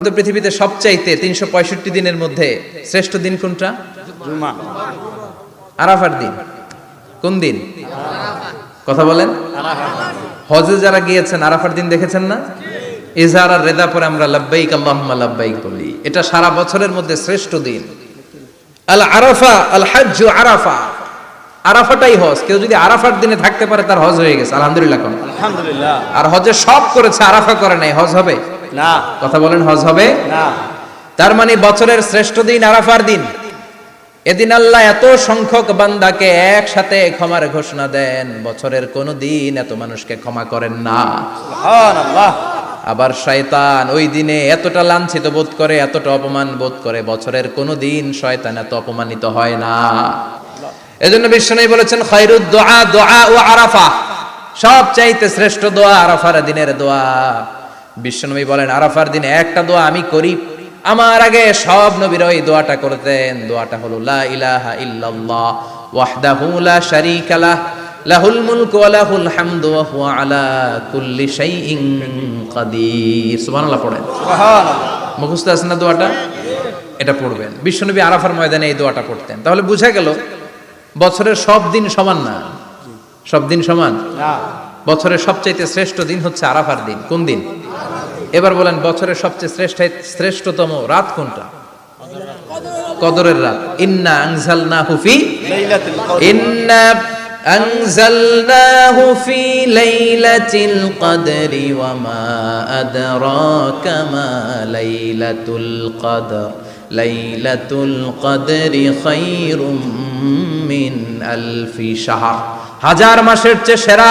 তো পৃথিবীতে সবচাইতে তিনশো পঁয়ষট্টি দিনের মধ্যে শ্রেষ্ঠ দিন কোনটা? আরাফার দিন। কোন দিন? কথা বলেন। হজে যারা গিয়েছেন আরাফার দিন দেখেছেন না? আর রেদা পরে আমরা লাব্বাইক আল্লাহুম্মা লাব্বাইক বলি। এটা সারা বছরের মধ্যে শ্রেষ্ঠ দিন। আল আরাফা আল হাজ্জু আরাফা। আরাফাটাই হজ। কেউ যদি আরাফার দিনে থাকতে পারে তার হজ হয়ে গেছে। আলহামদুলিল্লাহ আলহামদুলিল্লাহ। আর হজে সব করেছে আরাফা করে নাই। হজ হবে? না। কথা বলেন হজ হবে? না। তার মানে বছরের শ্রেষ্ঠ দিন আরাফার দিন। এদিন আল্লাহ এত সংখ্যক বান্দাকে একসাথে ক্ষমার ঘোষণা দেন বছরের কোন দিন এত মানুষকে ক্ষমা করেন না। আবার শয়তান ওই দিনে এতটা লাঞ্ছিত বোধ করে এতটা অপমান বোধ করে বছরের কোন দিন শয়তান এত অপমানিত হয় না। এজন্য বিশ্বনবী বলেছেন খায়রুদ দোয়া দোয়া ও আরাফা। সব চাইতে শ্রেষ্ঠ দোয়া আরাফার দিনের দোয়া। বিশ্বনবী বলেন আরাফার দিনে একটা দোয়া আমি করি। আমার আগে সব নবীর ওই দোয়াটা করতেন। দোয়াটা হলো লা ইলাহা ইল্লাল্লাহ ওয়াহদাহু লা শারীকা লাহ লাহুল মুলকু ওয়া লাহুল হামদু ওয়া হুয়া আলা কুল্লি শাইইন কাদির। সুবহানাল্লাহ পড়েন। সুবহানাল্লাহ। মুখস্থ আছে না দোয়াটা? এটা পড়বেন। বিশ্বনবী আরাফার ময়দানে এই দোয়াটা পড়তেন। তাহলে বুঝা গেল বছরের সব দিন সমান না। সব দিন সমান? না। বছরের সবচাইতে শ্রেষ্ঠ দিন হচ্ছে আরাফার দিন। কোন দিন? এবার বলেন, বছরের সবচেয়ে শ্রেষ্ঠ, শ্রেষ্ঠতম রাত কোনটা? কদরের রাত। ইন্না আংজালনা হুফি ইন্না ফি লাইলাতিল কদরি ওয়া মা আদরাকা মা লাইলাতুল কদর। লাইলাতুল কদরি খায়রুম মিন আলফি শাহর। হাজার মাসের চেয়ে সেরা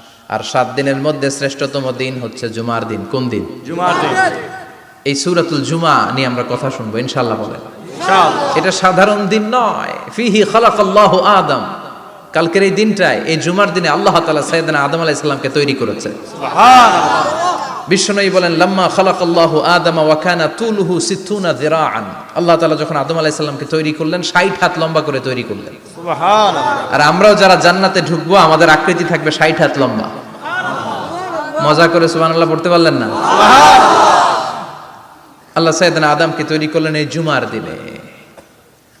আর সাত দিনের মধ্যে শ্রেষ্ঠতম দিন হচ্ছে জুমার দিন। কোন দিন? জুমার দিন। এই সূরাতুল জুমা নিয়ে আমরা কথা শুনব ইনশাআল্লাহ বলেন। এটা সাধারণ দিন নয়। ফিহি খালাকাল্লাহু আদম। কালকের এই দিনটায় এই জুমার দিনে আল্লাহ তাআলা সাইয়েদনা আদম আলাইহিস সালামকে তৈরি করেছে। সুবহানাল্লাহ। বিশ্বনবী বলেন লাম্মা খালাকাল্লাহু আদম ওয়া কানা তুলুহু সিত্তুনা যিরাআন। আল্লাহ তাআলা যখন আদম আলাইহিস সালামকে তৈরি করলেন 60 হাত লম্বা করে তৈরি করলেন। আর আমরাও যারা জান্নাতে ঢুকবো আমাদের আকৃতি থাকবে 60 হাত লম্বা। মজা করে সুবহানাল্লাহ পড়তে পারলেন না? আল্লাহ সৈয়দনা আদমকে তৈরি করলেন এই জুমার দিনে।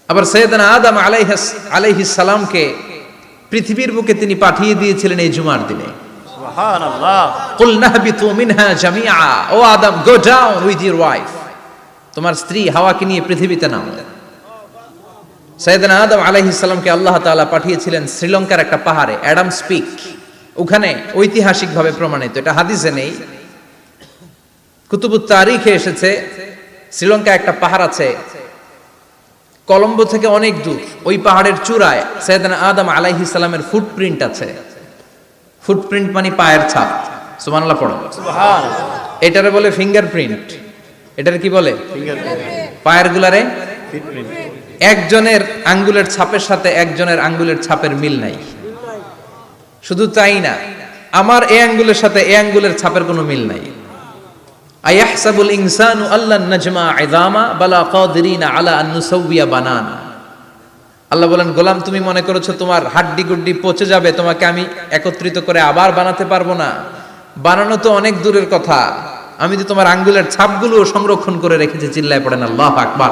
আবার সৈয়দনা আদম আলাইহিস আলাইহিস সালামকে পৃথিবীর বুকে তিনি পাঠিয়ে দিয়েছিলেন এই জুমার দিনে। ও আদম গো ডাউন উইথ ওয়াইফ তোমার স্ত্রী হাওয়াকে নিয়ে পৃথিবীতে নামো সৈয়দনা আদম আলাইহিস সালামকে আল্লাহ তাআলা পাঠিয়েছিলেন শ্রীলঙ্কার একটা পাহাড়ে অ্যাডাম স্পিক। ওখানে ঐতিহাসিকভাবে প্রমাণিত এটা হাদিসে নেই। কুতুবুত তারিখে এসেছে শ্রীলঙ্কা একটা পাহাড় আছে। কলম্বো থেকে অনেক দূর ওই পাহাড়ের চূড়ায় সৈয়দনা আদম আলাইহিস সালামের ফুটপ্রিন্ট আছে। ফুটপ্রিন্ট মানে পায়ের ছাপ। সুবহানাল্লাহ পড়ো। এটারে বলে ফিঙ্গারপ্রিন্ট এটারে কি বলে? পায়ের গুলারে? ফিটপ্রিন্ট একজনের আঙ্গুলের ছাপের সাথে একজনের আঙ্গুলের ছাপের মিল নাই। শুধু তাই না, আমার এ আঙ্গুলের সাথে এ আঙ্গুলের ছাপের কোনো মিল নাই। আয়াহসাবুল ইনসানু আল্লাহ নাজমা ইযামা বালা কাদিরিনা আলা আন নুসাউবিয়া বানানা। আল্লাহ বলেন, গোলাম, তুমি মনে করেছ তোমার হাড্ডি গুড্ডি পচে যাবে, তোমাকে আমি একত্রিত করে আবার বানাতে পারব না। বানানো তো অনেক দূরের কথা। আমি তো তোমার আঙ্গুলের ছাপগুলো সংরক্ষণ করে রেখেছি, চিল্লায় পড়েন আল্লাহ আকবার।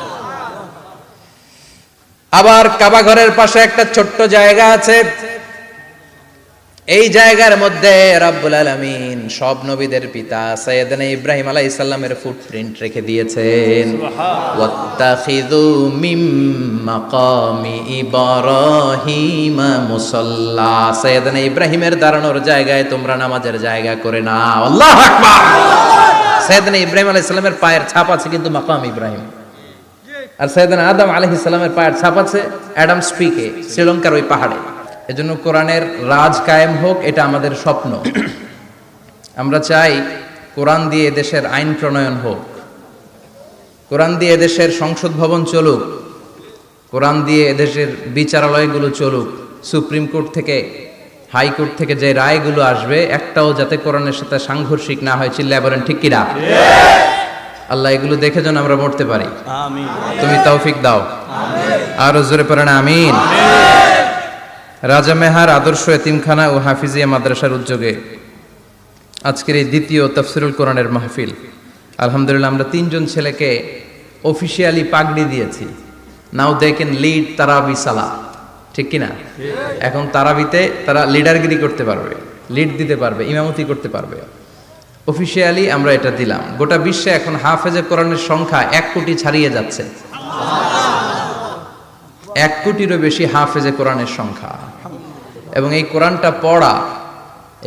আবার কাবা ঘরের পাশে একটা ছোট্ট জায়গা আছে। এই জায়গার মধ্যে রাব্বুল আলামিন সব নবীদের পিতা সৈয়দনা ইব্রাহিম আলাইহিস সালামের ফুটপ্রিন্ট রেখে দিয়েছেন। ওয়াত্তাখিযু মিম মাকামি ইব্রাহিম মুসাল্লা। সৈয়দনা ইব্রাহিমের দাঁড়ানোর জায়গায় তোমরা নামাজের জায়গা করে নাও। আল্লাহু আকবার! সৈয়দনা ইব্রাহিম আলাইহিস সালামের পায়ের ছাপ আছে কিন্তু মাকাম ইব্রাহিম। আর সৈয়দান আদম আলহ ইসলামের পায়ের ছাপ আছে, অ্যাডাম স্ট্রিকে শ্রীলঙ্কার ওই পাহাড়ে। এজন্য কোরআনের রাজ কায়েম হোক, এটা আমাদের স্বপ্ন। আমরা চাই কোরআন দিয়ে দেশের আইন প্রণয়ন হোক। কোরআন দিয়ে দেশের সংসদ ভবন চলুক। কোরআন দিয়ে এদেশের বিচারালয়গুলো চলুক। সুপ্রিম কোর্ট থেকে হাইকোর্ট থেকে যে রায়গুলো আসবে, একটাও যাতে কোরআনের সাথে সাংঘর্ষিক না হয়, চিল্লায় বলেন ঠিক কিনা? আল্লাহ এগুলো দেখে যেন আমরা মরতে পারি। তুমি তৌফিক দাও। আরও জোরে পড়েন আমিন। রাজা মেহার আদর্শ এতিমখানা ও হাফিজিয়া মাদ্রাসার উদ্যোগে আজকের এই দ্বিতীয় তফসিরুল কোরআনের মাহফিল। আলহামদুলিল্লাহ আমরা তিনজন ছেলেকে অফিসিয়ালি পাগড়ি দিয়েছি। নাও দে ক্যান লিড তারাবি সালা ঠিক কিনা? এখন তারাবিতে তারা লিডারগিরি করতে পারবে লিড দিতে পারবে ইমামতি করতে পারবে। অফিসিয়ালি আমরা এটা দিলাম। গোটা বিশ্বে এখন হাফেজে কোরআনের সংখ্যা এক কোটি ছাড়িয়ে যাচ্ছে। এক কোটিরও বেশি হাফেজে কোরআনের সংখ্যা। এবং এই কোরআনটা পড়া,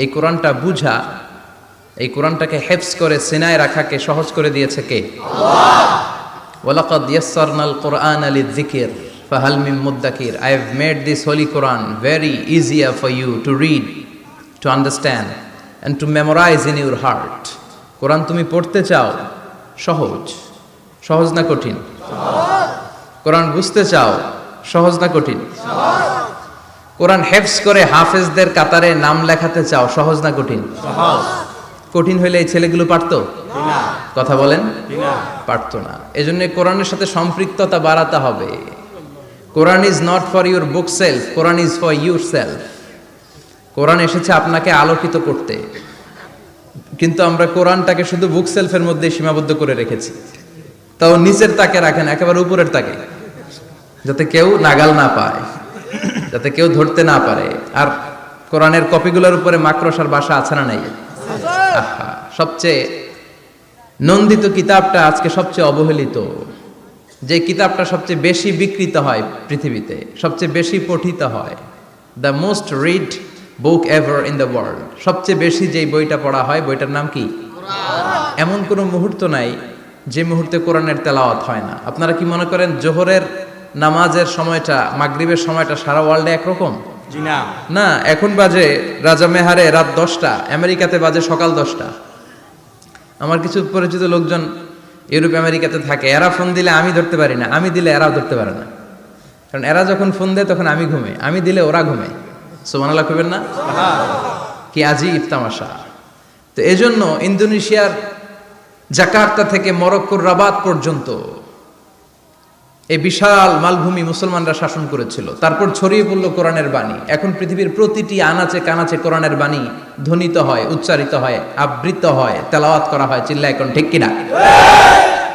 এই কোরআনটা বুঝা, এই কোরআনটাকে হেফস করে সিনায় রাখাকে সহজ করে দিয়েছে কে? ওয়ালাকাদ ইয়াসসারনাল কোরআন আলি যিকির ফাহাল মিন মুদ্দাকির। I have made this holy Quran very easier for you to read to understand and to memorize in your heart কোরআন তুমি পড়তে চাও সহজ সহজ না কঠিন কোরআন বুঝতে চাও সহজ না কঠিন কোরআন হেফস করে হাফেজদের কাতারে নাম লেখাতে চাও সহজ না কঠিন কঠিন হইলে এই ছেলেগুলো পারতো কথা বলেন পারতো না এজন্য কোরআনের সাথে সম্পৃক্ততা বাড়াতে হবে কোরআন is not for your bookshelf Quran is for yourself কোরআন এসেছে আপনাকে আলোকিত করতে। কিন্তু আমরা কোরআনটাকে শুধু বুক সেলফের মধ্যে সীমাবদ্ধ করে রেখেছি। তাও নিচের তাকে রাখেন, একেবারে উপরের তাকে। যাতে কেউ নাগাল না পায়, যাতে কেউ ধরতে না পারে। আর কোরআনের কপিগুলোর উপরে মাকড়সার বাসা আছে না নাই? সবচেয়ে নন্দিত কিতাবটা আজকে সবচেয়ে অবহেলিত। যে কিতাবটা সবচেয়ে বেশি বিকৃত হয় পৃথিবীতে, সবচেয়ে বেশি পঠিত হয় the most read book ever in the world সবচেয়ে বেশি যেই বইটা পড়া হয় বইটার নাম কি? এমন কোনো মুহূর্ত নাই যে মুহূর্তে কোরআনের তেলাওয়াত হয় না। আপনারা কি মনে করেন জোহরের নামাজের সময়টা মাগরিবের সময়টা সারা ওয়ার্ল্ডে একরকম? না। এখন বাজে রাজা মেহারে রাত দশটা আমেরিকাতে বাজে সকাল দশটা। আমার কিছু পরিচিত লোকজন ইউরোপ আমেরিকাতে থাকে। এরা ফোন দিলে আমি ধরতে পারি না আমি দিলে এরাও ধরতে পারে না। কারণ এরা যখন ফোন দেয় তখন আমি ঘুমে আমি দিলে ওরা ঘুমে সোমানাল্লাহ কইবেন না? কি আজই ইফতামাশা তো এজন্য ইন্দোনেশিয়ার জাকার্তা থেকে মরক্কোর রাবাত পর্যন্ত এই বিশাল মালভূমি মুসলমানরা শাসন করেছিল। তারপর ছড়িয়ে পড়ল কোরআনের বাণী। এখন পৃথিবীর প্রতিটি আনাচে কানাচে কোরআনের বাণী ধ্বনিত হয়, উচ্চারিত হয়, আবৃত হয়, তেলাওয়াত করা হয় চিল্লা এখন ঠিক কিনা?